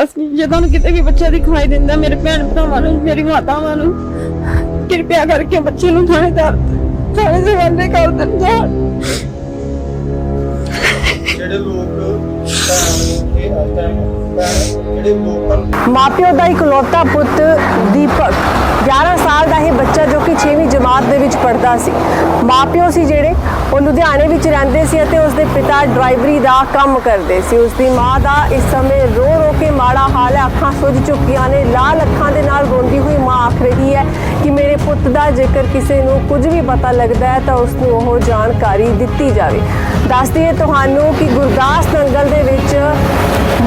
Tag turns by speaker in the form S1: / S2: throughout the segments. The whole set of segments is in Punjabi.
S1: ਬਸ ਜੇ ਤੁਹਾਨੂੰ ਕਿਤੇ ਵੀ ਬੱਚਾ ਦਿਖਾਈ ਦਿੰਦਾ ਮੇਰੇ ਭੈਣ ਭਰਾਵਾਂ ਨੂੰ ਮੇਰੀ ਮਾਤਾਵਾਂ ਨੂੰ ਕਿਰਪਾ ਕਰਕੇ ਬੱਚੇ ਨੂੰ ਥਾਣੇਦਾਰ ਥਾਣੇ ਦੇ ਹਵਾਲੇ ਕਰ ਜਾਣ।
S2: ਜਿਹੜੇ ਲੋਕ ਦੇ ਜਿਹੜੇ ਲੋਕਲ
S3: ਮਾਪਿਓ ਦਾ ਇਕਲੌਤਾ ਪੁੱਤ ਦੀਪਕ 11 ਸਾਲ ਦਾ ਇਹ ਬੱਚਾ ਜੋ ਕਿ 6ਵੀਂ ਜਮਾਤ ਦੇ ਵਿੱਚ ਪੜ੍ਹਦਾ ਸੀ। ਮਾਪਿਓ ਸੀ ਜਿਹੜੇ, ਉਹ ਲੁਧਿਆਣੇ ਵਿੱਚ ਰਹਿੰਦੇ ਸੀ ਅਤੇ ਉਸਦੇ ਪਿਤਾ ਡਰਾਈਵਰੀ ਦਾ ਕੰਮ ਕਰਦੇ ਸੀ। ਉਸਦੀ ਮਾਂ ਦਾ ਇਸ ਸਮੇਂ ਰੋ ਰੋ ਕੇ ਮਾੜਾ ਹਾਲ ਹੈ। ਅੱਖਾਂ ਸੁੱਜ ਚੁੱਕੀਆਂ ਨੇ। ਲਾਲ ਅੱਖਾਂ ਦੇ ਨਾਲ ਰੋਂਦੀ ਹੋਈ ਮਾਂ ਆਖ ਰਹੀ ਹੈ ਕਿ ਮੇਰੇ ਪੁੱਤ ਦਾ ਜੇਕਰ ਕਿਸੇ ਨੂੰ ਕੁਝ ਵੀ ਪਤਾ ਲੱਗਦਾ ਹੈ ਤਾਂ ਉਸ ਨੂੰ ਉਹ ਜਾਣਕਾਰੀ ਦਿੱਤੀ ਜਾਵੇ। ਦੱਸ ਦਈਏ ਤੁਹਾਨੂੰ ਕਿ ਗੁਰਦਾਸ ਨੰਗਲ ਦੇ ਵਿੱਚ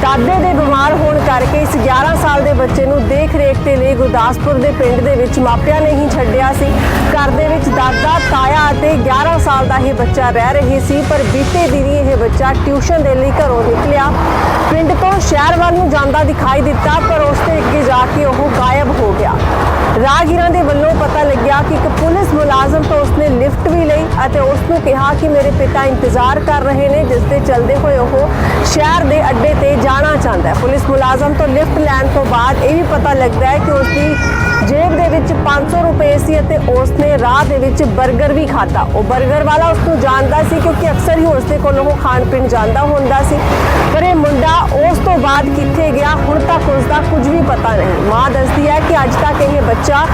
S3: ਦਾਦੇ ਦੇ ਬਿਮਾਰ ਹੋਣ ਕਰਕੇ ਇਸ 11 ਸਾਲ ਦੇ ਬੱਚੇ ਨੂੰ ਦੇਖ ਰੇਖ ਦੇ ਲਈ ਗੁਰਦਾਸਪੁਰ ਦੇ ਪਿੰਡ ਦੇ ਵਿੱਚ ਮਾਪਿਆਂ ਨੇ ਹੀ ਛੱਡਿਆ ਸੀ। ਘਰ ਦੇ ਵਿੱਚ ਦਾਦਾ, ਤਾਇਆ ਅਤੇ 11 ਸਾਲ ਦਾ ਇਹ ਬੱਚਾ ਰਹਿ ਰਹੀ ਸੀ, ਪਰ ਬੀਤੇ ਦਿਨੀ ਇਹ ਬੱਚਾ ਟਿਊਸ਼ਨ ਦੇ ਲਈ ਘਰੋਂ ਨਿਕਲਿਆ। ਪਿੰਡ ਤੋਂ ਸ਼ਹਿਰ ਵੱਲ ਨੂੰ ਜਾਂਦਾ ਦਿਖਾਈ ਦਿੱਤਾ, ਪਰ ਉਸ 'ਤੇ ਅੱਗੇ ਜਾ ਕੇ ਉਹ ਗਾਇਬ ਹੋ ਗਿਆ। ਰਾਹਗੀਰਾਂ ਦੇ ਵੱਲੋਂ ਪਤਾ ਲੱਗਿਆ ਕਿ ਇੱਕ ਪੁਲਿਸ ਮੁਲਾਜ਼ਮ ਤੋਂ ਉਸਨੇ ਲਿਫਟ ਵੀ ਲਈ ਅਤੇ ਉਸ ਨੂੰ ਕਿਹਾ ਕਿ ਮੇਰੇ ਪਿਤਾ ਇੰਤਜ਼ਾਰ ਕਰ ਰਹੇ ਨੇ, ਜਿਸ ਦੇ ਚੱਲਦੇ ਹੋਏ ਉਹ ਸ਼ਹਿਰ ਦੇ ਅੱਡੇ ਤੇ ਜਾਣਾ ਚਾਹੁੰਦਾ ਹੈ। ਪੁਲਿਸ ਮੁਲਾਜ਼ਮ ਤੋਂ ਲਿਫਟ ਲੈਣ ਤੋਂ ਬਾਅਦ ਇਹ ਵੀ ਪਤਾ ਲੱਗਦਾ ਹੈ ਕਿ ਉਸ ਦੀ ਜੇਬ ਦੇ ਵਿੱਚ 500 ਰੁਪਏ ਸੀ ਅਤੇ ਉਸ ਨੇ ਰਾਹ ਦੇ ਵਿੱਚ 버ਗਰ ਵੀ ਖਾਧਾ। ਉਹ 버ਗਰ ਵਾਲਾ ਉਸ ਨੂੰ ਜਾਣਦਾ ਸੀ ਕਿਉਂਕਿ ਅਕਸਰ ਹੀ ਉਸ ਦੇ ਕੋਲ ਉਹ ਖਾਣ ਪੀਣ ਜਾਂਦਾ ਹੁੰਦਾ ਸੀ। ਪਰ ਇਹ ਮੁੰਡਾ ਉਸ ਤੋਂ ਬਾਅਦ ਕਿੱਥੇ ਗਿਆ, ਹੁਣ ਤੱਕ ਉਸ ਦਾ ਕੁਝ ਵੀ ਪਤਾ ਨਹੀਂ। ਮਾਂ ਦੱਸਦੀ ਹੈ ਕਿ ਅੱਜ ਤੱਕ ਇਹ ਬੱਚਾ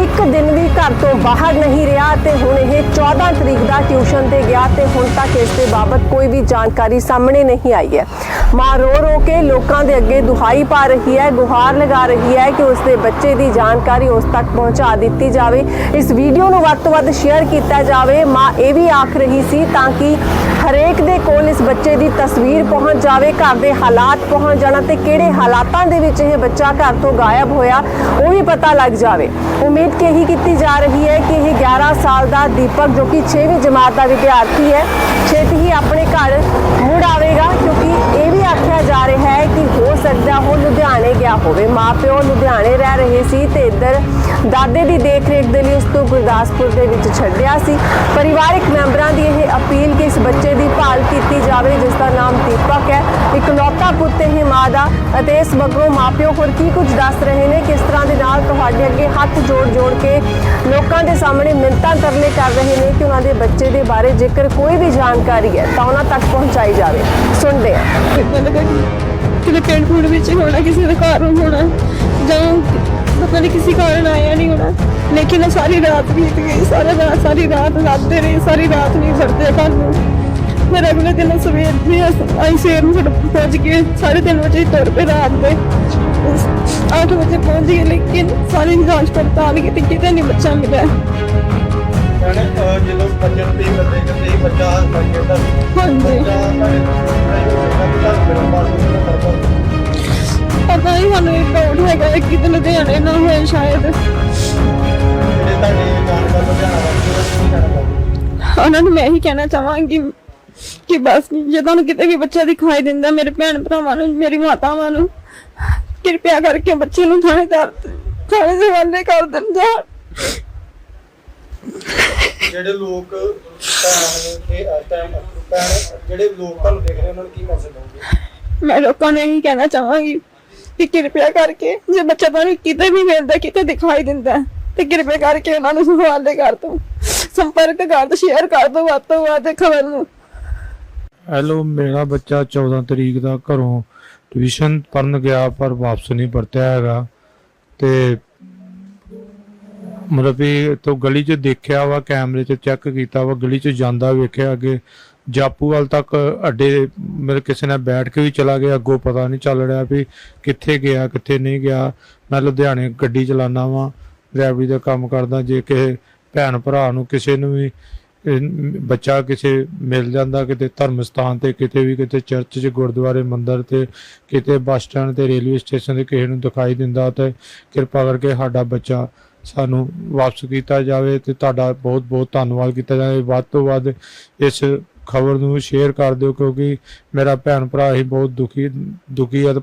S3: ਇੱਕ ਦਿਨ ਵੀ ਘਰ ਤੋਂ ਬਾਹਰ ਨਹੀਂ ਰਿਹਾ ਤੇ ਹੁਣ ਇਹ 14 ਤਰੀਕ ਦਾ ਟਿਊਸ਼ਨ ਤੇ ਗਿਆ ਤੇ ਹੁਣ ਤੱਕ ਇਸ ਦੇ ਬਾਬਤ ਕੋਈ ਵੀ ਜਾਣਕਾਰੀ ਸਾਹਮਣੇ ਨਹੀਂ ਆਈ ਹੈ। ਮਾਂ ਰੋ ਰੋ ਕੇ ਲੋਕਾਂ ਦੇ ਅੱਗੇ ਦੁਹਾਈ ਪਾ ਰਹੀ ਹੈ, ਗੁਹਾਰ ਲਗਾ ਰਹੀ ਹੈ ਕਿ ਉਸ ਦੇ ਬੱਚੇ ਦੀ ਜਾਣਕਾਰੀ ਉਸ ਤੱਕ ਪਹੁੰਚਾ ਦਿੱਤੀ ਜਾਵੇ। ਇਸ ਵੀਡੀਓ ਨੂੰ ਵੱਧ ਤੋਂ ਵੱਧ ਸ਼ੇਅਰ ਕੀਤਾ ਜਾਵੇ। ਮਾਂ ਇਹ ਵੀ ਆਖ ਰਹੀ ਸੀ ਤਾਂ ਕਿ ਹਰੇਕ ਦੇ ਕੋਲ ਇਸ ਬੱਚੇ ਦੀ ਤਸਵੀਰ ਪਹੁੰਚ ਜਾਵੇ, ਘਰ ਦੇ ਹਾਲਾਤ ਪਹੁੰਚ ਜਾਣਾ ਤੇ ਕਿਹੜੇ ਹਾਲਾਤਾਂ ਦੇ ਵਿੱਚ ਇਹ ਬੱਚਾ ਘਰ ਤੋਂ ਗਾਇਬ ਹੋਇਆ, ਉਹ ਵੀ ਪਤਾ ਲੱਗ ਜਾਵੇ। ਉਮੀਦ ਕਿ ਇਹੀ ਕੀਤੀ ਜਾ ਰਹੀ ਹੈ ਕਿ ਇਹ 11 ਸਾਲ ਦਾ ਦੀਪਕ ਜੋ ਕਿ 6ਵੀਂ ਜਮਾਤ ਦਾ ਵਿਦਿਆਰਥੀ ਹੈ, ਛੇਤੀ ਹੀ ਆਪਣੇ ਘਰ ਮੁੜ ਆਵੇਗਾ, ਕਿਉਂਕਿ ਰਿਹਾ ਹੋ ਸਕਦਾ ਉਹ ਲੁਧਿਆਣੇ ਗਿਆ ਹੋਵੇ। ਮਾਪਿਓ ਲੁਧਿਆਣੇ ਰਹਿ ਰਹੇ ਸੀ ਤੇ ਇੱਧਰ ਦਾਦੇ ਦੀ ਦੇਖਰੇਖ ਦੇ ਲਈ ਉਸ ਤੋਂ ਗੁਰਦਾਸਪੁਰ ਦੇ ਵਿੱਚ ਛੱਡਿਆ ਸੀ। ਪਰਿਵਾਰਕ ਮੈਂਬਰਾਂ ਦੀ ਇਹ ਅਪੀਲ ਕਿ ਇਸ ਬੱਚੇ ਦੀ ਭਾਲ ਕੀਤੀ ਜਾਵੇ, ਜਿਸ ਦਾ ਨਾਮ ਦੀਪਕ ਹੈ। ਇਕਲੌਤਾ ਪੁੱਤ ਹੀ ਮਾਂ ਦਾ ਅਤੇ ਇਸ ਮਗਰੋਂ ਮਾਪਿਓ ਹੋਰ ਕੀ ਕੁਝ ਦੱਸ ਰਹੇ ਨੇ ਕਿਸ ਤਰ੍ਹਾਂ ਦੇ ਨਾਲ ਤੁਹਾਡੇ ਅੱਗੇ ਹੱਥ ਜੋੜ ਜੋੜ ਕੇ ਲੋਕਾਂ ਦੇ ਸਾਹਮਣੇ ਮਿੰਤਾਂ ਤਰਲੇ ਕਰ ਰਹੇ ਨੇ ਕਿ ਉਹਨਾਂ ਦੇ ਬੱਚੇ ਦੇ ਬਾਰੇ ਜੇਕਰ ਕੋਈ ਵੀ ਜਾਣਕਾਰੀ ਹੈ ਤਾਂ ਉਹਨਾਂ ਤੱਕ ਪਹੁੰਚਾਈ ਜਾਵੇ। ਸੁਣਦੇ ਹਾਂ।
S1: ਕਿਤੇ ਲੱਗਾ ਕਿਤੇ ਪਿੰਡ ਪੁੰਡ ਵਿੱਚ ਹੋਣਾ, ਕਿਸੇ ਦੇ ਘਰ ਹੋਣਾ, ਜਾਂ ਪਤਾ ਨਹੀਂ ਕਿਸੇ ਕਾਰਨ ਆਇਆ ਨਹੀਂ ਹੋਣਾ। ਲੇਕਿਨ ਉਹ ਸਾਰੀ ਰਾਤ ਬੀਤ ਗਈ, ਸਾਰਾ ਰਾਤ ਸਾਰੀ ਰਾਤ ਲੱਗਦੇ ਰਹੇ, ਸਾਰੀ ਰਾਤ ਨਹੀਂ ਛੱਡਦੇ ਘਰ ਨੂੰ। ਫਿਰ ਅਗਲੇ ਦਿਨ ਸਵੇਰ ਵੀ ਅਸੀਂ ਸਵੇਰ ਨੂੰ ਫਿਰ ਪਹੁੰਚ ਗਏ, ਸਾਢੇ ਤਿੰਨ ਵਜੇ ਤੁਰ ਪਏ ਰਾਤ ਦੇ। 8 ਵਜੇ ਪਹੁੰਚ ਗਏ, ਲੇਕਿਨ ਸਾਰੀ ਜਾਂਚ ਪੜਤਾਲ ਕੀਤੀ, ਕਿਤੇ ਨਹੀਂ ਬੱਚਾ ਮਿਲਿਆ।
S2: ਜਦੋਂ ਬੱਚੇ ਨੂੰ ਕਰਦੇ ਬੱਚਾ
S1: ਹਾਂਜੀ। ਪਤਾ ਨਹੀਂ ਸਾਨੂੰ ਇਹ ਡਾਊਟ ਹੈਗਾ ਕਿ ਕਿਤੇ ਲੁਧਿਆਣੇ ਹੋਏ ਸ਼ਾਇਦ। ਉਹਨਾਂ ਨੂੰ ਮੈਂ ਇਹੀ ਕਹਿਣਾ ਚਾਹਾਂਗੀ ਕਿ ਬਸ ਜੇ ਤੁਹਾਨੂੰ ਕਿਤੇ ਵੀ ਬੱਚਾ ਦਿਖਾਈ ਦਿੰਦਾ ਮੇਰੇ ਭੈਣ ਭਰਾਵਾਂ ਨੂੰ ਮੇਰੀ ਮਾਤਾਵਾਂ ਨੂੰ ਕਿਰਪਾ ਕਰਕੇ ਬੱਚੇ ਨੂੰ ਥਾਣੇਦਾਰ ਥਾਣੇ ਦੇ ਹਵਾਲੇ ਕਰ ਦੇਣ ਜਾਣ
S2: ਜਿਹੜੇ ਲੋਕ ਭੈਣ ਦੇ ਇਸ ਟਾਈਮ ਭੈਣ ਜਿਹੜੇ ਲੋਕ ਤੁਹਾਨੂੰ ਦੇਖ ਰਹੇ ਉਹਨਾਂ ਨੂੰ ਕੀ ਮੈਸੇਜ ਦਓਗੇ?
S1: ਮੈਂ ਲੋਕਾਂ ਨੂੰ ਇਹੀ ਕਹਿਣਾ ਚਾਹਾਂਗੀ ਕਿ ਕਿਰਪਾ ਕਰਕੇ ਜੇ ਬੱਚਾ ਤੁਹਾਨੂੰ ਕਿਤੇ ਵੀ ਮਿਲਦਾ ਕਿਤੇ ਦਿਖਾਈ ਦਿੰਦਾ ਤੇ ਕਿਰਪਾ ਕਰਕੇ ਉਹਨਾਂ ਨੂੰ ਹਵਾਲੇ ਕਰ ਦਿਓ। ਸੰਪਰਕ ਕਰ ਦਿਓ ਸ਼ੇਅਰ ਕਰ ਦਿਓ ਵੱਧ ਤੋਂ ਵੱਧ ਖਬਰ ਨੂੰ।
S4: ਹੈਲੋ ਮੇਰਾ ਬੱਚਾ 14 ਤਰੀਕ ਦਾ ਘਰੋਂ ਟਿਊਸ਼ਨ ਪੜਨ ਗਿਆ ਪਰ ਵਾਪਸ ਨਹੀਂ ਪਰਤਿਆ ਹੈਗਾ। ਤੇ ਮਤਲਬ ਵੀ ਤੋਂ ਗਲੀ 'ਚ ਦੇਖਿਆ ਵਾ, ਕੈਮਰੇ 'ਚ ਚੈੱਕ ਕੀਤਾ ਵਾ, ਗਲੀ 'ਚ ਜਾਂਦਾ ਵੇਖਿਆ ਅੱਗੇ। ਜਾਪੂਵਾਲ ਤੱਕ ਅੱਡੇ ਮੇਰੇ ਕਿਸੇ ਨਾਲ ਬੈਠ ਕੇ ਵੀ ਚਲਾ ਗਿਆ, ਅੱਗੋਂ ਪਤਾ ਨਹੀਂ ਚੱਲ ਰਿਹਾ ਵੀ ਕਿੱਥੇ ਗਿਆ, ਕਿੱਥੇ ਨਹੀਂ ਗਿਆ। ਮੈਂ ਲੁਧਿਆਣੇ ਗੱਡੀ ਚਲਾਉਂਦਾ ਵਾਂ ਡਰਾਈਵਰੀ ਦਾ ਕੰਮ ਕਰਦਾ, ਜੇ ਕਿਸੇ ਭੈਣ ਭਰਾ ਨੂੰ ਕਿਸੇ ਨੂੰ ਵੀ ਬੱਚਾ ਕਿਸੇ ਮਿਲ ਜਾਂਦਾ ਕਿਤੇ ਧਰਮ ਸਥਾਨ ਤੇ, ਕਿਤੇ ਵੀ ਕਿਤੇ ਚਰਚ 'ਚ, ਗੁਰਦੁਆਰੇ, ਮੰਦਿਰ ਤੇ, ਕਿਤੇ ਬੱਸ ਸਟੈਂਡ ਤੇ, ਰੇਲਵੇ ਸਟੇਸ਼ਨ ਤੇ ਕਿਸੇ ਨੂੰ ਦਿਖਾਈ ਦਿੰਦਾ ਤੇ ਕਿਰਪਾ ਕਰਕੇ ਸਾਡਾ ਬੱਚਾ ਸਾਨੂੰ ਵਾਪਸ ਕੀਤਾ ਜਾਵੇ ਤੇ ਤੁਹਾਡਾ ਬਹੁਤ ਬਹੁਤ ਧੰਨਵਾਦ ਕੀਤਾ ਜਾਵੇ। ਵੱਧ ਤੋਂ ਵੱਧ ਇਸ ਖਬਰ ਨੂੰ ਸ਼ੇਅਰ ਕਰ ਦਿਓ ਕਿਉਂਕਿ ਮੇਰਾ ਭੈਣ ਭਰਾ ਹੀ ਬਹੁਤ ਦੁਖੀ ਦੁਖੀ ਆ ਤੇ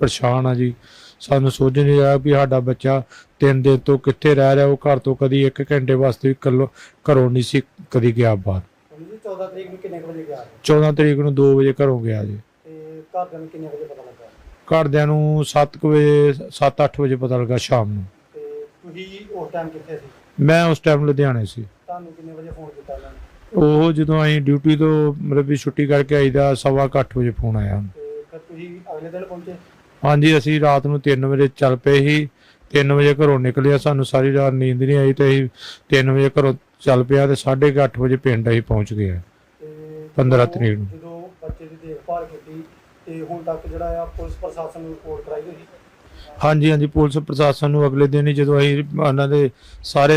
S4: ਪਰੇਸ਼ਾਨ ਆ ਜੀ। ਸਾਨੂੰ ਸੋਚ ਨਹੀਂ ਰਿਹਾ ਵੀ ਸਾਡਾ ਬੱਚਾ ਤਿੰਨ ਦਿਨ ਤੋਂ ਕਿੱਥੇ ਰਹਿ ਰਿਹਾ ਉਹ ਘਰ ਤੋਂ ਕਦੀ 1 ਘੰਟੇ ਵਾਸਤੇ ਵੀ ਕੱਲੋ ਘਰੋਂ ਨਹੀਂ ਸੀ ਕਦੀ ਗਿਆ ਬਾਹਰ।
S2: ਜੀ 14 ਤਰੀਕ ਨੂੰ ਕਿੰਨੇ ਵਜੇ ਗਿਆ?
S4: 14 ਤਰੀਕ ਨੂੰ 2 ਵਜੇ ਘਰੋਂ ਗਿਆ ਜੀ।
S2: ਤੇ ਘਰ ਨੂੰ ਕਿੰਨੇ ਵਜੇ ਪਤਾ ਲੱਗਾ?
S4: ਘਰਦਿਆਂ ਨੂੰ 7 ਵਜੇ 7-8 ਵਜੇ ਪਤਾ ਲੱਗਾ ਸ਼ਾਮ ਨੂੰ।
S2: ਤੁਸੀਂ ਉਸ ਟਾਈਮ ਕਿੱਥੇ ਸੀ?
S4: ਮੈਂ ਉਸ ਟਾਈਮ ਲੁਧਿਆਣੇ ਸੀ।
S2: ਤੁਹਾਨੂੰ ਕਿੰਨੇ ਵਜੇ ਫੋਨ ਕੀਤਾ ਉਹਨਾਂ ਨੇ?
S4: ਉਹ ਜਦੋਂ ਅਸੀਂ ਡਿਊਟੀ ਤੋਂ ਮਤਲਬ ਵੀ ਛੁੱਟੀ ਕਰਕੇ ਆਈਦਾ ਸਵਾ ਕੁ ਅੱਠ ਵਜੇ ਫੋਨ ਆਇਆ।
S2: ਤੇ ਫਿਰ ਤੁਸੀਂ ਅਗਲੇ ਦਿਨ ਪਹੁੰਚੇ?
S4: ਹਾਂਜੀ ਅਸੀਂ ਰਾਤ ਨੂੰ 3 ਵਜੇ ਚੱਲ ਪਏ ਸੀ। 3 ਵਜੇ ਘਰੋਂ ਨਿਕਲਿਆ ਸਾਨੂੰ ਸਾਰੀ ਰਾਤ ਨੀਂਦ ਨਹੀਂ ਆਈ ਤੇ ਅਸੀਂ 3 ਵਜੇ ਘਰੋਂ ਚੱਲ ਪਿਆ ਤੇ 8:30 ਵਜੇ ਪਿੰਡ ਅਸੀਂ ਪਹੁੰਚ ਗਏ
S2: ਤੇ
S4: 15
S2: ਜਦੋਂ-
S4: ਤਰੀਕ ਨੂੰ।
S2: ਜਦੋਂ ਬੱਚੇ ਦੀ ਦੇਖਭਾਲ ਕੀਤੀ ਤੇ ਹੁਣ ਤੱਕ ਜਿਹੜਾ ਆ ਪੁਲਿਸ ਪ੍ਰਸ਼ਾਸਨ ਨੂੰ ਰਿਪੋਰਟ ਕਰਾਈ ਹੋਈ?
S4: ਹਾਂਜੀ ਹਾਂਜੀ ਪੁਲਿਸ ਪ੍ਰਸ਼ਾਸਨ ਨੂੰ ਅਗਲੇ ਦਿਨ ਹੀ ਜਦੋਂ ਅਸੀਂ ਉਹਨਾਂ ਦੇ ਸਾਰੇ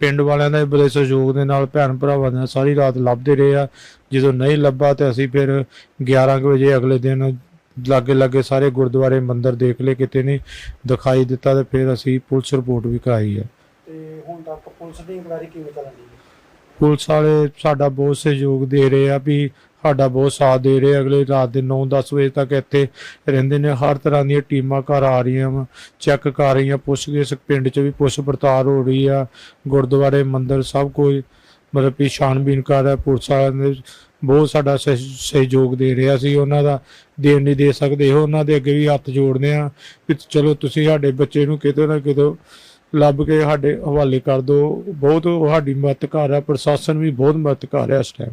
S4: ਪਿੰਡ ਵਾਲਿਆਂ ਦਾ ਬੜੇ ਸਹਿਯੋਗ ਦੇ ਨਾਲ ਭੈਣ ਭਰਾਵਾਂ ਦੇ ਨਾਲ ਸਾਰੀ ਰਾਤ ਲੱਭਦੇ ਰਹੇ ਆ। ਜਦੋਂ ਨਹੀਂ ਲੱਭਾ ਤੇ ਅਸੀਂ ਫਿਰ 11 ਕੁ ਵਜੇ ਅਗਲੇ ਦਿਨ ਲਾਗੇ ਲਾਗੇ ਸਾਰੇ ਗੁਰਦੁਆਰੇ ਮੰਦਿਰ ਦੇਖ ਲਏ ਕਿਤੇ ਨਹੀਂ ਦਿਖਾਈ ਦਿੱਤਾ ਤੇ ਫਿਰ ਅਸੀਂ ਪੁਲਿਸ ਰਿਪੋਰਟ ਵੀ ਕਰਾਈ ਆ।
S2: ਤੇ ਹੁਣ ਤੱਕ ਪੁਲਿਸ ਦੀ ਇਨਕੁਆਇਰੀ ਕਿਵੇਂ ਚੱਲਣ ਦੀ ਹੈ?
S4: ਪੁਲਿਸ ਵਾਲੇ ਸਾਡਾ ਬਹੁਤ ਸਹਿਯੋਗ ਦੇ ਰਹੇ ਆ ਵੀ ਸਾਡਾ ਬਹੁਤ ਸਾਥ ਦੇ ਰਹੇ ਅਗਲੇ ਰਾਤ ਦੇ 9-10 ਵਜੇ ਤੱਕ ਇੱਥੇ ਰਹਿੰਦੇ ਨੇ। ਹਰ ਤਰ੍ਹਾਂ ਦੀਆਂ ਟੀਮਾਂ ਘਰ ਆ ਰਹੀਆਂ ਵਾ। ਚੈੱਕ ਕਰ ਰਹੀਆਂ। ਪੁੱਛ ਪੁੱਛਗਿੱਛ ਪਿੰਡ 'ਚ ਵੀ ਪੁੱਛ ਪੜਤਾਲ ਹੋ ਰਹੀ ਆ। ਗੁਰਦੁਆਰੇ, ਮੰਦਿਰ ਸਭ ਕੁਝ ਮਤਲਬ ਕਿ ਛਾਣਬੀਨ ਕਰ ਰਿਹਾ। ਪੁਲਿਸ ਵਾਲਿਆਂ ਨੇ ਬਹੁਤ ਸਾਡਾ ਸਹਿ- ਸਹਿਯੋਗ ਦੇ ਰਿਹਾ ਸੀ। ਉਹਨਾਂ ਦਾ ਦੇਣ ਨਹੀਂ ਦੇ ਸਕਦੇ। ਉਹ ਉਹਨਾਂ ਦੇ ਅੱਗੇ ਵੀ ਹੱਥ ਜੋੜਦੇ ਆ ਕਿ ਚਲੋ ਤੁਸੀਂ ਸਾਡੇ ਬੱਚੇ ਨੂੰ ਕਿਤੇ ਨਾ ਕਿਤੇ ਲੱਭ ਕੇ ਸਾਡੇ ਹਵਾਲੇ ਕਰ ਦਿਓ। ਬਹੁਤ ਸਾਡੀ ਮਦਦ ਕਰ ਰਿਹਾ। ਪ੍ਰਸ਼ਾਸਨ ਵੀ ਬਹੁਤ ਮਦਦ ਕਰ ਰਿਹਾ ਇਸ ਟਾਈਮ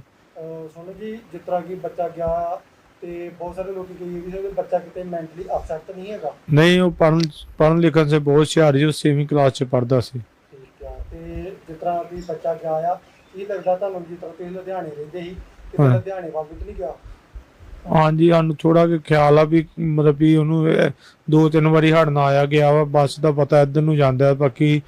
S2: ਸੋਨੂੰ ਜੀ ਜਿਸ ਤਰ੍ਹਾਂ ਕਿ ਬੱਚਾ ਗਿਆ ਤੇ ਬਹੁਤ ਸਾਰੇ ਲੋਕੀ ਕਹੀ ਵੀ ਸੀ ਕਿ ਬੱਚਾ ਕਿਤੇ ਮੈਂਟਲੀ ਅਪਸੈਟ ਨਹੀਂ ਹੈਗਾ।
S4: ਨਹੀਂ ਉਹ ਪੜ੍ਹਨ ਪੜ੍ਹਨ ਲਿਖਣ ਸੇ ਬਹੁਤ ਹੁਸ਼ਿਆਰ ਸੀ ਉਹ 6ਵੀਂ ਕਲਾਸ 'ਚ ਪੜ੍ਹਦਾ ਸੀ।
S2: ਠੀਕ ਆ ਤੇ ਜਿਸ ਤਰ੍ਹਾਂ ਕਿ ਬੱਚਾ ਗਿਆ ਆ ਇਹ ਲੱਗਦਾ ਤੁਹਾਨੂੰ ਜਿਸ ਤਰ੍ਹਾਂ ਤੁਸੀਂ ਲੁਧਿਆਣੇ ਰਹਿੰਦੇ ਸੀ ਤੇ
S4: ਹਾਂ।
S2: ਲੁਧਿਆਣੇ ਵਾਪਸ ਨਹੀਂ ਗਿਆ?
S4: ਹਾਂਜੀ, ਸਾਨੂੰ ਥੋੜਾ ਕਿ ਖਿਆਲ ਆ ਵੀ ਮਤਲਬ ਵੀ ਉਹਨੂੰ ਇਹ ਦੋ ਤਿੰਨ ਵਾਰੀ ਹੜਨਾ ਆਇਆ ਗਿਆ ਵਾ, ਬੱਸ ਦਾ ਪਤਾ ਇੱਧਰ ਨੂੰ ਜਾਂਦਾ ਹੈ। ਬਾਕੀ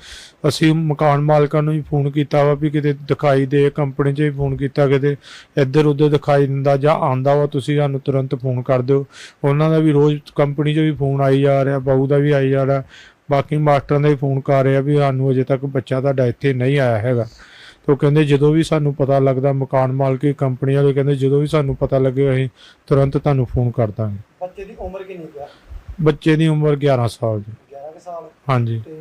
S4: ਅਸੀਂ ਮਕਾਨ ਮਾਲਕਾਂ ਨੂੰ ਵੀ ਫੋਨ ਕੀਤਾ ਵਾ ਵੀ ਕਿਤੇ ਦਿਖਾਈ ਦੇ, ਕੰਪਨੀ 'ਚ ਵੀ ਫੋਨ ਕੀਤਾ ਕਿਤੇ, ਇੱਧਰ ਉੱਧਰ ਦਿਖਾਈ ਦਿੰਦਾ ਜਾਂ ਆਂਦਾ ਵਾ, ਤੁਸੀਂ ਸਾਨੂੰ ਤੁਰੰਤ ਫੋਨ ਕਰ ਦਿਓ ਉਹਨਾਂ ਦਾ ਵੀ ਰੋਜ਼ ਕੰਪਨੀ 'ਚ ਵੀ ਫੋਨ ਆਈ ਜਾ ਰਿਹਾ, ਬਾਊ ਦਾ ਵੀ ਆਈ ਜਾ ਰਿਹਾ, ਬਾਕੀ ਮਾਸਟਰਾਂ ਦਾ ਵੀ ਫੋਨ ਕਰ ਰਿਹਾ ਵੀ ਸਾਨੂੰ ਅਜੇ ਤੱਕ ਬੱਚਾ ਤੁਹਾਡਾ ਇੱਥੇ ਨਹੀਂ ਆਇਆ ਹੈਗਾ ਤੇ ਉਹ ਕਹਿੰਦੇ ਜਦੋਂ ਵੀ ਸਾਨੂੰ ਪਤਾ ਲੱਗਦਾ ਮਕਾਨ ਮਾਲਕੀ ਕੰਪਨੀ ਵਾਲੇ ਕਹਿੰਦੇ ਜਦੋਂ ਵੀ ਸਾਨੂੰ ਪਤਾ ਲੱਗੇ ਅਸੀਂ ਤੁਰੰਤ ਤੁਹਾਨੂੰ ਫੋਨ ਕਰ ਦਾਂਗੇ।
S2: ਬੱਚੇ ਦੀ ਉਮਰ ਕਿੰਨੀ ਆ?
S4: ਬੱਚੇ ਦੀ ਉਮਰ 11 ਸਾਲ ਦੀ।
S2: 11 ਕੁ ਸਾਲ?
S4: ਹਾਂਜੀ।
S2: ਤੇ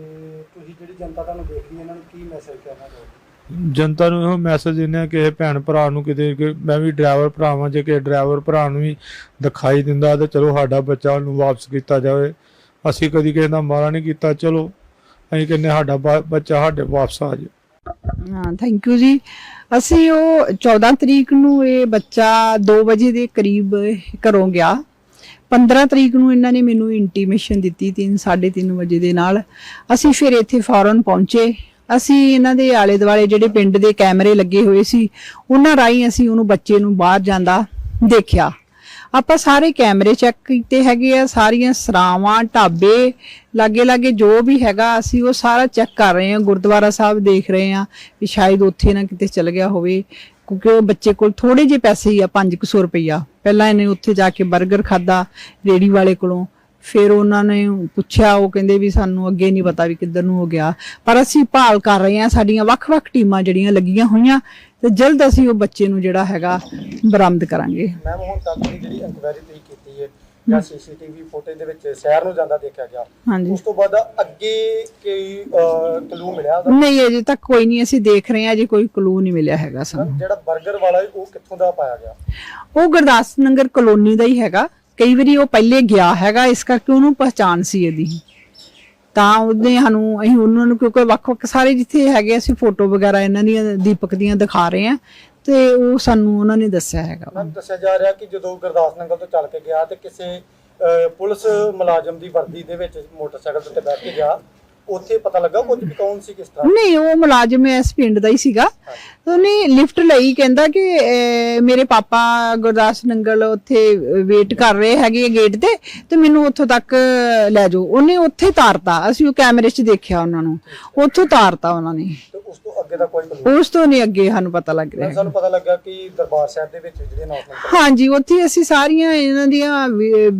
S2: ਤੁਸੀਂ ਜਿਹੜੀ ਜਨਤਾ ਤੁਹਾਨੂੰ ਦੇਖਦੀ ਹੈ ਇਹਨਾਂ ਨੂੰ ਕੀ ਮੈਸੇਜ ਕਰਨਾ ਚਾਹੋਗੇ?
S4: ਜਨਤਾ ਨੂੰ ਇਹੋ ਮੈਸੇਜ ਦਿੰਦੇ ਆ ਕਿ ਇਹ ਭੈਣ ਭਰਾ ਨੂੰ ਕਿਤੇ ਮੈਂ ਵੀ ਡਰਾਈਵਰ ਭਰਾਵਾਂ ਜੇ ਕਿ ਡਰਾਈਵਰ ਭਰਾ ਨੂੰ ਵੀ ਦਿਖਾਈ ਦਿੰਦਾ ਤੇ ਚਲੋ ਸਾਡਾ ਬੱਚਾ ਉਹਨੂੰ ਵਾਪਸ ਕੀਤਾ ਜਾਵੇ। ਅਸੀਂ ਕਦੀ ਕਿਸੇ ਦਾ ਮਾਰਾ ਨਹੀਂ ਕੀਤਾ ਚਲੋ ਅਸੀਂ ਕਹਿੰਦੇ ਸਾਡਾ ਬੱਚਾ ਸਾਡੇ ਵਾਪਸ ਆ ਜਾਵੇ।
S5: ਹਾਂ ਥੈਂਕ ਯੂ ਜੀ। ਅਸੀਂ ਉਹ 14 ਤਰੀਕ ਨੂੰ ਇਹ ਬੱਚਾ 2 ਵਜੇ ਦੇ ਕਰੀਬ ਘਰੋਂ ਗਿਆ। 15 ਤਰੀਕ ਨੂੰ ਇਹਨਾਂ ਨੇ ਮੈਨੂੰ ਇੰਟੀਮੇਸ਼ਨ ਦਿੱਤੀ 3 3:30 ਵਜੇ ਦੇ ਨਾਲ। ਅਸੀਂ ਫਿਰ ਇੱਥੇ ਫੌਰਨ ਪਹੁੰਚੇ। ਅਸੀਂ ਇਹਨਾਂ ਦੇ ਆਲੇ ਦੁਆਲੇ ਜਿਹੜੇ ਪਿੰਡ ਦੇ ਕੈਮਰੇ ਲੱਗੇ ਹੋਏ ਸੀ, ਉਹਨਾਂ ਰਾਹੀਂ ਅਸੀਂ ਉਹਨੂੰ ਬੱਚੇ ਨੂੰ ਬਾਹਰ ਜਾਂਦਾ ਦੇਖਿਆ। ਆਪਾਂ ਸਾਰੇ ਕੈਮਰੇ ਚੈੱਕ ਕੀਤੇ ਹੈਗੇ ਆ, ਸਾਰੀਆਂ ਸਰਾਵਾਂ, ਢਾਬੇ ਲਾਗੇ ਲਾਗੇ ਜੋ ਵੀ ਹੈਗਾ, ਅਸੀਂ ਉਹ ਸਾਰਾ ਚੈੱਕ ਕਰ ਰਹੇ ਹਾਂ, ਗੁਰਦੁਆਰਾ ਸਾਹਿਬ ਦੇਖ ਰਹੇ ਹਾਂ ਵੀ ਸ਼ਾਇਦ ਉੱਥੇ ਨਾ ਕਿਤੇ ਚਲ ਗਿਆ ਹੋਵੇ, ਕਿਉਂਕਿ ਉਹ ਬੱਚੇ ਕੋਲ ਥੋੜੇ ਜਿਹੇ ਪੈਸੇ ਹੀ ਆ 500 ਰੁਪਈਆ। ਪਹਿਲਾਂ ਇਹਨੇ ਉੱਥੇ ਜਾ ਕੇ 버ਗਰ ਖਾਦਾ ਰੇੜੀ ਵਾਲੇ ਕੋਲੋਂ। ਫਿਰ ਉਹਨਾਂ ਨੇ ਪੁੱਛਿਆ ਉਹ ਕਹਿੰਦੇ ਵੀ ਸਾਨੂੰ ਅੱਗੇ ਨਹੀਂ ਪਤਾ ਵੀ ਕਿੱਧਰ ਨੂੰ ਹੋ ਗਿਆ। ਪਰ ਅਸੀਂ ਭਾਲ ਕਰ ਰਹੇ ਹਾਂ ਸਾਡੀਆਂ ਵੱਖ-ਵੱਖ ਟੀਮਾਂ ਜਿਹੜੀਆਂ ਲੱਗੀਆਂ ਹੋਈਆਂ ਤੇ ਜਲਦ ਅਸੀਂ ਉਹ ਬੱਚੇ ਨੂੰ ਜਿਹੜਾ ਹੈਗਾ ਬਰਾਮਦ ਕਰਾਂਗੇ।
S2: ਮੈਮ ਹੁਣ ਤੱਕ ਦੀ ਜਿਹੜੀ ਇਨਕੁਆਇਰੀ ਤੁਸੀਂ ਕੀਤੀ ਹੈ ਜਾਂ ਸੀਸੀਟੀਵੀ ਫੁਟੇਜ ਦੇ ਵਿੱਚ ਸ਼ਹਿਰ ਨੂੰ ਜਾਂਦਾ ਦੇਖਿਆ ਗਿਆ ਉਸ ਤੋਂ ਬਾਅਦ ਅੱਗੇ ਕੋਈ ਕਲੂ ਮਿਲਿਆ
S5: ਨਹੀਂ ਅਜੇ ਤੱਕ ਕੋਈ ਨਹੀਂ ਅਸੀਂ ਦੇਖ ਰਹੇ ਹਾਂ ਅਜੇ ਕੋਈ ਕਲੂ ਨਹੀਂ ਮਿਲਿਆ ਹੈਗਾ ਸਾਨੂੰ।
S2: ਜਿਹੜਾ 버ਗਰ ਵਾਲਾ ਉਹ ਕਿੱਥੋਂ ਦਾ ਪਾਇਆ ਗਿਆ?
S5: ਉਹ ਗੁਰਦਾਸ ਨਗਰ ਕਲੋਨੀ ਦਾ ਹੀ ਹੈਗਾ। ਕਈ ਵਾਰੀ ਉਹ ਪਹਿਲੇ ਗਿਆ ਹੈਗਾ, ਇਸ ਕਰਕੇ ਉਹਨੂੰ ਪਹਿਚਾਨ ਸੀ ਇਹਦੀ। ਤਾਂ ਉਹਨੇ ਸਾਨੂੰ, ਅਸੀਂ ਉਹਨਾਂ ਨੂੰ ਕਿਉਂਕਿ ਵੱਖ-ਵੱਖ ਸਾਰੇ ਜਿੱਥੇ ਹੈਗੇ, ਅਸੀਂ ਫੋਟੋ ਵਗੈਰਾ ਇਹਨਾਂ ਦੀਆਂ, ਦੀਪਕ ਦੀਆਂ ਦਿਖਾ ਰਹੇ ਹਾਂ। ਤੇ ਉਹ ਸਾਨੂੰ ਉਹਨਾਂ ਨੇ ਦੱਸਿਆ ਹੈਗਾ।
S2: ਮੈਮ, ਦੱਸਿਆ ਜਾ ਰਿਹਾ ਕਿ ਜਦੋਂ ਗੁਰਦਾਸ ਨਗਰ ਤੋਂ ਚੱਲ ਕੇ ਗਿਆ ਤੇ ਕਿਸੇ ਪੁਲਿਸ ਮੁਲਾਜ਼ਮ ਦੀ ਵਰਦੀ ਦੇ ਵਿੱਚ ਮੋਟਰਸਾਈਕਲ ਤੇ ਬੈਠ ਕੇ ਗਿਆ ਉੱਥੇ ਪਤਾ ਲੱਗਾ ਉਹ ਵੀ ਕੌਣ ਸੀ ਕਿਸ ਤਰ੍ਹਾਂ?
S5: ਨਹੀਂ ਉਹ ਮੁਲਾਜ਼ਮ ਇਸ ਪਿੰਡ ਦਾ ਹੀ ਸੀਗਾ। ਉਹਨੇ ਲਿਫਟ ਲਈ ਕਹਿੰਦਾ ਕਿ ਮੇਰੇ ਪਾਪਾ ਗੁਰਦਾਸ ਨੰਗਲ ਉੱਥੇ ਵੇਟ ਕਰ ਰਹੇ ਹੈਗੇ ਗੇਟ ਤੇ ਤੇ ਮੈਨੂੰ ਉੱਥੋਂ ਤੱਕ ਲੈ ਜਾਓ। ਉਹਨੇ ਉੱਥੇ ਤਾਰਤਾ। ਅਸੀਂ ਉਹ ਕੈਮਰੇ 'ਚ ਦੇਖਿਆ ਉਹਨਾਂ ਨੂੰ। ਉੱਥੋਂ ਤਾਰਤਾ ਉਹਨਾਂ ਨੇ।
S2: ਉਸ ਤੋਂ ਅੱਗੇ ਦਾ ਕੋਈ ਕਲੂ
S5: ਉਸ ਤੋਂ ਨਹੀਂ ਅੱਗੇ ਸਾਨੂੰ ਪਤਾ ਲੱਗ ਰਿਹਾ।
S2: ਸਾਨੂੰ ਪਤਾ ਲੱਗਾ ਕਿ ਦਰਬਾਰ ਸਾਹਿਬ ਦੇ ਵਿੱਚ ਜਿਹੜੇ ਅਨਾਉਂਸਮੈਂਟ
S5: ਹਾਂਜੀ ਉੱਥੇ ਅਸੀਂ ਸਾਰੀਆਂ ਇਹਨਾਂ ਦੀਆਂ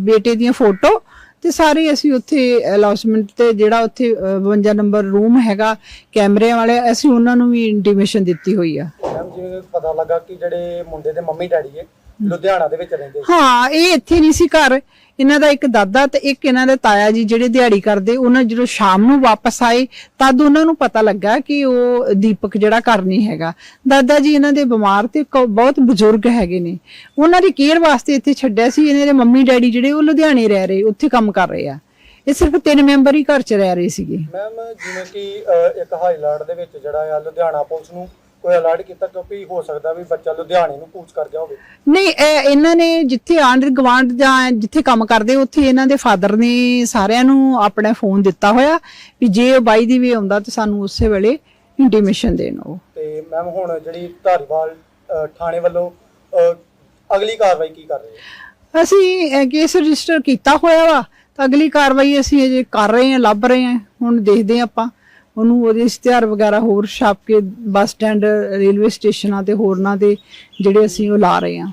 S5: ਬੇਟੇ ਦੀਆਂ ਫੋਟੋ ਤੇ ਸਾਰੇ ਅਸੀਂ ਉੱਥੇ ਅਲਾਉਸਮੈਂਟ ਤੇ ਜਿਹੜਾ ਉੱਥੇ ਅਹ, 52 ਨੰਬਰ ਰੂਮ ਹੈਗਾ ਕੈਮਰਿਆਂ ਵਾਲੇ ਅਸੀਂ ਉਹਨਾਂ ਨੂੰ ਵੀ ਇੰਟੀਮੇਸ਼ਨ ਦਿੱਤੀ ਹੋਈ ਆ।
S2: ਮੈਮ ਜਿਵੇਂ ਪਤਾ ਲੱਗਾ ਕਿ ਜਿਹੜੇ ਮੁੰਡੇ ਦੇ ਮੰਮੀ ਡੈਡੀ ਹੈ ਲੁਧਿਆਣਾ ਦੇ ਵਿੱਚ ਰਹਿੰਦੇ ਸੀ।
S5: ਹਾਂ ਇਹ ਇੱਥੇ ਨਹੀਂ ਸੀ ਘਰ। ਇਹਨਾਂ ਦਾ ਇੱਕ ਦਾਦਾ ਤੇ ਇੱਕ ਇਹਨਾਂ ਦੇ ਤਾਇਆ ਜੀ ਜਿਹੜੇ ਦਿਹਾੜੀ ਕਰਦੇ ਉਹਨਾਂ ਜਦੋਂ ਸ਼ਾਮ ਨੂੰ ਵਾਪਸ ਆਏ ਤਦ ਉਹਨਾਂ ਨੂੰ ਪਤਾ ਲੱਗਾ ਕਿ ਉਹ ਦੀਪਕ ਜਿਹੜਾ ਘਰ ਨਹੀਂ ਹੈਗਾ। ਦਾਦਾ ਜੀ ਇਹਨਾਂ ਦੇ ਬਿਮਾਰ ਤੇ ਕ- ਬਹੁਤ ਬਜ਼ੁਰਗ ਹੈਗੇ ਨੇ। ਉਹਨਾਂ ਦੀ ਕੇਅਰ ਵਾਸਤੇ ਇੱਥੇ ਛੱਡਿਆ ਸੀ। ਇਹਨਾਂ ਦੇ ਮੰਮੀ ਡੈਡੀ ਜਿਹੜੇ ਉਹ ਲੁਧਿਆਣੇ ਰਹਿ ਰਹੇ ਉੱਥੇ ਕੰਮ ਕਰ ਰਹੇ ਆ। ਇਹ ਸਿਰਫ ਤਿੰਨ ਮੈਂਬਰ ਹੀ ਘਰ 'ਚ ਰਹਿ ਰਹੇ ਸੀਗੇ।
S2: ਮੈਮ ਜਿਵੇਂ ਕਿ ਅਹ, ਇੱਕ ਹਾਈਲਾਈਟ ਦੇ ਵਿੱਚ ਜਿਹੜਾ ਆ ਲੁਧਿਆਣਾ ਪੁਲਿਸ ਨੂੰ ਕੋਈ ਅਲਰਟ ਕੀਤਾ ਕਿਉਂਕਿ ਹੋ ਸਕਦਾ ਵੀ ਬੱਚਾ ਲੁਧਿਆਣੇ ਨੂੰ ਕੂਚ ਕਰ ਗਿਆ ਹੋਵੇ।
S5: ਨਹੀਂ ਇਹ- ਇਹਨਾਂ ਨੇ ਜਿੱਥੇ ਆਂਡ ਗਵਾਂਡ ਜਾਂ ਜਿੱਥੇ ਕੰਮ ਕਰਦੇ ਉੱਥੇ ਇਹਨਾਂ ਦੇ ਫਾਦਰ ਨੇ ਸਾਰਿਆਂ ਨੂੰ ਆਪਣਾ ਫੋਨ ਦਿੱਤਾ ਹੋਇਆ ਵੀ ਜੇ ਉਹ ਬਾਈ ਦੀ ਵੀ ਆਉਂਦਾ ਤਾਂ ਸਾਨੂੰ ਉਸੇ ਵੇਲੇ ਇੰਟੀਮੇਸ਼ਨ ਦੇਣ ਉਹ
S2: ਤੇ ਮੈਮ ਹੁਣ ਜਿਹੜੀ ਧਾਰੀਵਾਲ ਥਾਣੇ ਵੱਲੋਂ ਅਗਲੀ ਕਾਰਵਾਈ ਕੀ ਕਰ ਰਹੇ ਹੈ?
S5: ਅਸੀਂ ਕੇਸ ਰਜਿਸਟਰ ਕੀਤਾ ਹੋਇਆ ਵਾ ਤਾਂ ਅਗਲੀ ਕਾਰਵਾਈ ਅਸੀਂ ਅਜੇ ਕਰ ਰਹੇ ਹਾਂ ਲੱਭ ਰਹੇ ਹਾਂ ਹੁਣ ਦੇਖਦੇ ਹਾਂ ਆਪਾਂ। ਉਹਨੂੰ ਉਹਦੇ ਇਸ਼ਤਿਹਾਰ ਵਗੈਰਾ ਹੋਰ ਛਾਪ ਕੇ ਬੱਸ ਸਟੈਂਡ, ਰੇਲਵੇ ਸਟੇਸ਼ਨਾਂ ਤੇ ਹੋਰਨਾਂ ਤੇ ਜਿਹੜੇ ਅਸੀਂ ਉਹ ਲਾ ਰਹੇ ਹਾਂ।